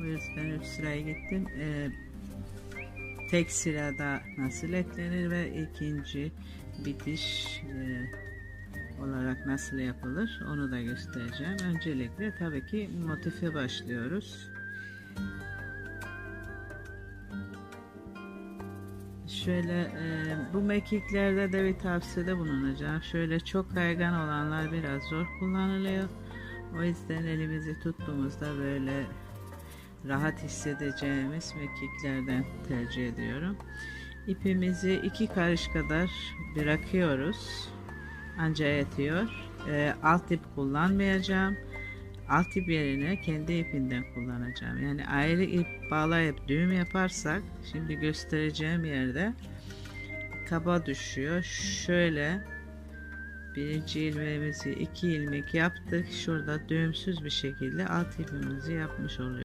O yüzden üç sıraya gittim. Ee, tek sırada nasıl eklenir ve ikinci bitiş e, olarak nasıl yapılır onu da göstereceğim. Öncelikle tabii ki motife başlıyoruz. Şöyle e, bu mekiklerde de bir tavsiyede bulunacağım. Şöyle çok kaygan olanlar biraz zor kullanılıyor. O yüzden elimizi tuttuğumuzda böyle rahat hissedeceğimiz mekiklerden tercih ediyorum. İpimizi iki karış kadar bırakıyoruz. Anca yetiyor. E, alt ip kullanmayacağım. Alt ip yerine kendi ipinden kullanacağım. Yani ayrı ip bağlayıp düğüm yaparsak şimdi göstereceğim yerde kaba düşüyor. Şöyle birinci ilmeğimizi iki ilmek yaptık. Şurada düğümsüz bir şekilde alt ipimizi yapmış oluyoruz.